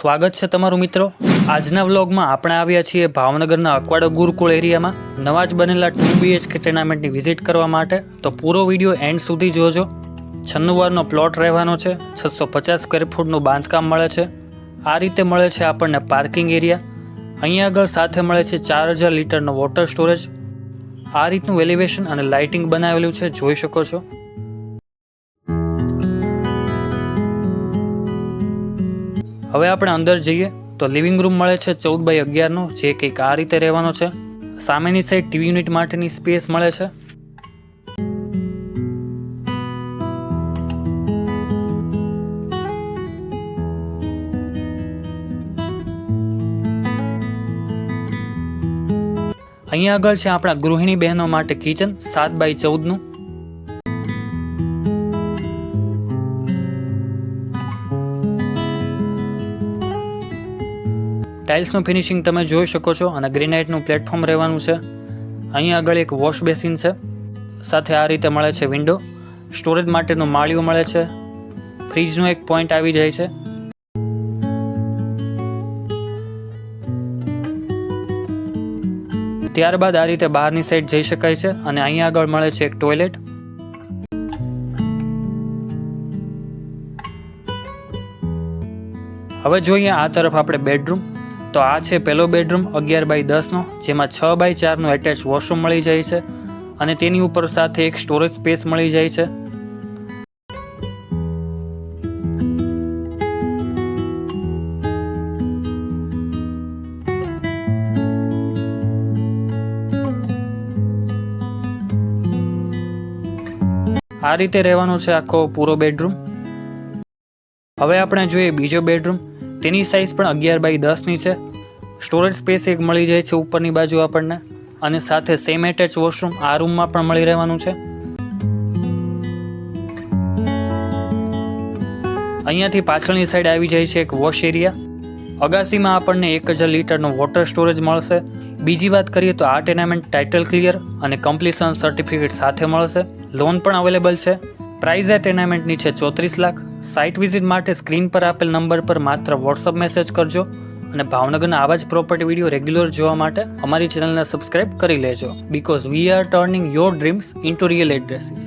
સ્વાગત છે તમારું મિત્રો. આજના વ્લોગમાં આપણે આવ્યા છીએ ભાવનગરના અકવાડ ગુરુકુળ એરિયામાં. નવા જ બનેલા ટુ બીએચકે ટેનામેન્ટની વિઝિટ કરવા માટે. તો પૂરો વીડિયો એન્ડ સુધી જોજો. છન્નુવારનો પ્લોટ રહેવાનો છે. છસો પચાસ સ્ક્વેર ફૂટનું બાંધકામ મળે છે. આ રીતે મળે છે આપણને પાર્કિંગ એરિયા અહીંયા આગળ સાથે મળે છે ચાર હજાર લીટરનો વોટર સ્ટોરેજ આ રીતનું એલિવેશન અને લાઇટિંગ બનાવેલું છે, જોઈ શકો છો. હવે આપણે અંદર જઈએ તો લિવિંગ રૂમ મળે છે ચૌદ બાય અગિયારનો, જે કંઈક આ રીતે રહેવાનો છે. સામેની સાઈડ ટીવી યુનિટ માટેની સ્પેસ મળે છે. અહીંયા આગળ છે આપણા ગૃહિણી બહેનો માટે કિચન સાત બાય ચૌદનું. ટાઇલ્સનું ફિનિશિંગ તમે જોઈ શકો છો અને ગ્રેનાઇટનું પ્લેટફોર્મ રહેવાનું છે. અહીં આગળ એક વોશ બેસિન છે. સાથે આ રીતે મળે છે વિન્ડો સ્ટોરેજ માટેનું માળિયું મળે છે. ફ્રીજનો એક પોઈન્ટ આવી જાય છે. ત્યારબાદ આ રીતે બહારની સાઈડ જઈ શકાય છે અને અહીંયા આગળ મળે છે એક ટોયલેટ હવે જોઈએ આ તરફ આપણે બેડરૂમ તો આ છે પહેલો બેડરૂમ, અગિયાર બાય દસનો, જેમાં છ બાય ચારનું એટેચ વોશરૂમ મળી જાય છે અને તેની ઉપર સાથે એક સ્ટોરેજ સ્પેસ મળી જાય છે. આ રીતે રહેવાનો છે આખો પૂરો બેડરૂમ. હવે આપણે જોઈએ બીજો બેડરૂમ. તેની સાઇઝ પણ અગિયાર બાય દસની છે. સ્ટોરેજ સ્પેસ એક મળી જાય છે ઉપરની બાજુ આપણને. અને સાથે સેમ એટેચ વોશરૂમ આ રૂમમાં પણ મળી રહેવાનું છે. અહીંયાથી પાછળની સાઈડ આવી જાય છે એક વોશ એરિયા અગાસીમાં આપણને એક હજાર લીટરનો વોટર સ્ટોરેજ મળશે. બીજી વાત કરીએ તો આ ટેનામેન્ટ ટાઇટલ ક્લિયર અને કમ્પ્લીશન સર્ટિફિકેટ સાથે મળશે. લોન પણ અવેલેબલ છે. પ્રાઇઝ આ ટેનામેન્ટની છે ચોત્રીસ લાખ. સાઇટ વિઝિટ માટે સ્ક્રીન પર આપેલ નંબર પર માત્ર વોટ્સઅપ મેસેજ કરજો અને ભાવનગરના આવા જ પ્રોપર્ટી વીડિયો રેગ્યુલર જોવા માટે અમારી ચેનલને સબસ્ક્રાઇબ કરી લેજો. Because we are turning your dreams into real addresses